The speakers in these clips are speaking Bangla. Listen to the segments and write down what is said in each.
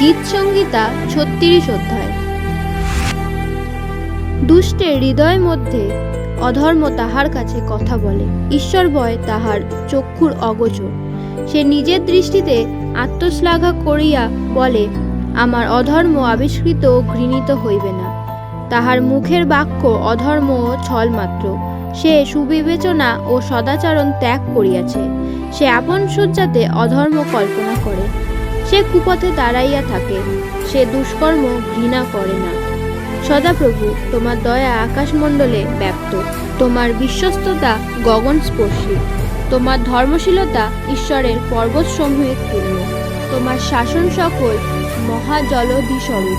গীত সংগীতা ছত্রিশ অধ্যায়। দুষ্টের হৃদয় মধ্যে অধর্ম তাহার কাছে কথা বলে। ঈশ্বর ভয় তাহার চক্ষুর অগোচর। সে নিজের দৃষ্টিতে আত্মশ্লাঘা করিয়া বলে, আমার অধর্ম আবিষ্কৃত ঘৃণিত হইবে না। তাহার মুখের বাক্য অধর্ম ও ছলমাত্র সে সুবিবেচনা ও সদাচরণ ত্যাগ করিয়াছে। সে আপন সজ্জাতে অধর্ম কল্পনা করে। সে কুপথে দাঁড়াইয়া থাকে। সে দুষ্কর্ম ঘৃণা করে না। সদাপ্রভু, তোমার দয়া আকাশমণ্ডলে ব্যক্ত। তোমার বিশ্বস্ততা গগনস্পর্শী। তোমার ধর্মশীলতা ঈশ্বরের পর্বতসমূহে পূর্ণ। তোমার শাসন সকল মহাজলধি স্বরূপ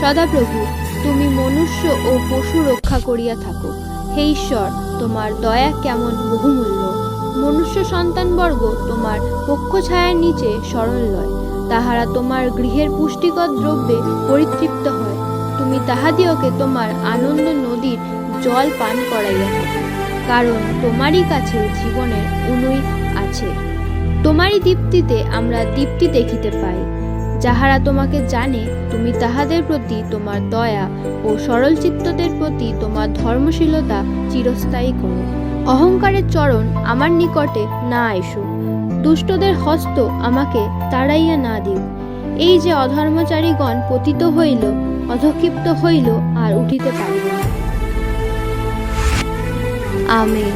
সদাপ্রভু, তুমি মনুষ্য ও পশু রক্ষা করিয়া থাকো। হে ঈশ্বর, তোমার দয়া কেমন বহুমূল্য। মনুষ্য সন্তানবর্গ তোমার পক্ষ ছায়ার নিচে সরল লয়। তাহারা তোমার গৃহের পুষ্টিকর দ্রব্যে পরিতৃপ্ত হয়। তুমি তাহাদিওকে তোমার আনন্দ নদীর জল পান করাইয়া কারণ তোমারই কাছে জীবনের অনুই আছে। তোমারই দীপ্তিতে আমরা দীপ্তি দেখিতে পাই। যাহারা তোমাকে জানে, তুমি তাহাদের প্রতি তোমার দয়া ও সরল চিত্তদের প্রতি তোমার ধর্মশীলতা চিরস্থায়ী করো। অহংকারের চরণ আমার নিকটে না এসো দুষ্টদের হস্ত আমাকে তাড়াইয়া না দিও। এই যে অধর্মচারীগণ পতিত হইল, অধক্ষিপ্ত হইল আর উঠিতে পারিল আমি